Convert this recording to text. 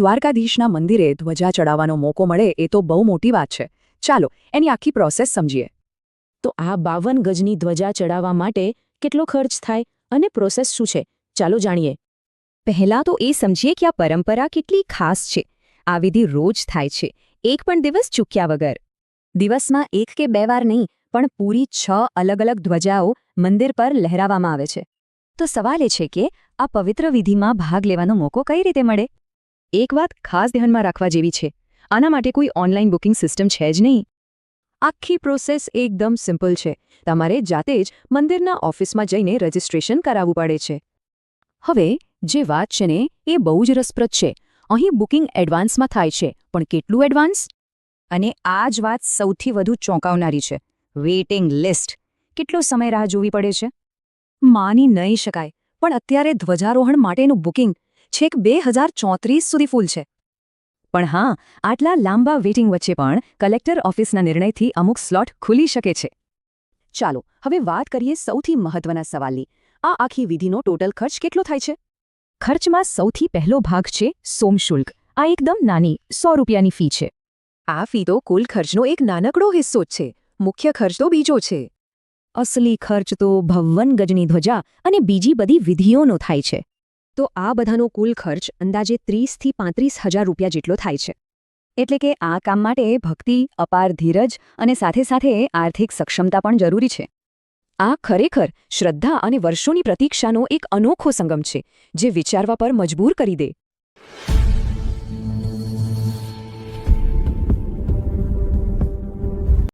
દ્વારકાધીશના મંદિરે ધ્વજા ચડાવવાનો મોકો મળે એ તો બહુ મોટી વાત છે. ચાલો, એની આખી પ્રોસેસ સમજીએ. તો આ બાવન ગજની ધ્વજા ચડાવવા માટે કેટલો ખર્ચ થાય અને પ્રોસેસ શું છે? ચાલો જાણીએ. પહેલાં તો એ સમજીએ કે આ પરંપરા કેટલી ખાસ છે. આ વિધિ રોજ થાય છે. એક પણ દિવસ ચૂક્યા વગર. દિવસમાં એક કે બે વાર નહીં, પણ પૂરી છ અલગ અલગ ધ્વજાઓ મંદિર પર લહેરાવવામાં આવે છે. તો સવાલ એ છે કે આ પવિત્ર વિધિમાં ભાગ લેવાનો મોકો કઈ રીતે મળે? એક વાત ખાસ ધ્યાનમાં રાખવા જેવી છે. આના માટે કોઈ ઓનલાઈન બુકિંગ સિસ્ટમ છે જ નહીં. આખી પ્રોસેસ એકદમ સિમ્પલ છે. તમારે જાતે જ મંદિરના ઓફિસમાં જઈને રજિસ્ટ્રેશન કરાવવું પડે છે. હવે, જે વાત છે ને, એ બહુ જ રસપ્રદ છે. અહીં બુકિંગ એડવાન્સમાં થાય છે, પણ કેટલું એડવાન્સ? અને આ જ વાત સૌથી વધુ ચોંકાવનારી છે. Waiting list. કેટલો સમય રાહ જોવી પડે છે? માની નહીં શકાય. પણ અત્યારે ધ્વજારોહણ માટેનું બુકિંગ છેક બે સુધી ફૂલ છે. પણ હા, આટલા લાંબા વેઇટિંગ વચ્ચે પણ કલેક્ટર ઓફિસના નિર્ણયથી અમુક સ્લોટ ખુલી શકે છે. ચાલો, હવે વાત કરીએ સૌથી મહત્વના સવાલની. આ આખી વિધિનો ટોટલ ખર્ચ કેટલો થાય છે? ખર્ચમાં સૌથી પહેલો ભાગ છે સોમશુલ્ક આ એકદમ નાની, સો રૂપિયાની ફી છે. આ ફી તો કુલ ખર્ચનો એક નાનકડો હિસ્સો જ છે, મુખ્ય ખર્ચ તો બીજો છે. અસલી ખર્ચ તો ભવન ગજની ધ્વજા અને બીજી બધી વિધિઓનો થાય છે. તો આ બધાનો કુલ ખર્ચ અંદાજે ત્રીસથી પાંત્રીસ હજાર રૂપિયા જેટલો થાય છે. એટલે કે આ કામ માટે ભક્તિ, અપાર ધીરજ અને સાથે સાથે આર્થિક સક્ષમતા પણ જરૂરી છે. આ ખરેખર શ્રદ્ધા અને વર્ષોની પ્રતીક્ષાનો એક અનોખો સંગમ છે, જે વિચારવા પર મજબૂર કરી દે.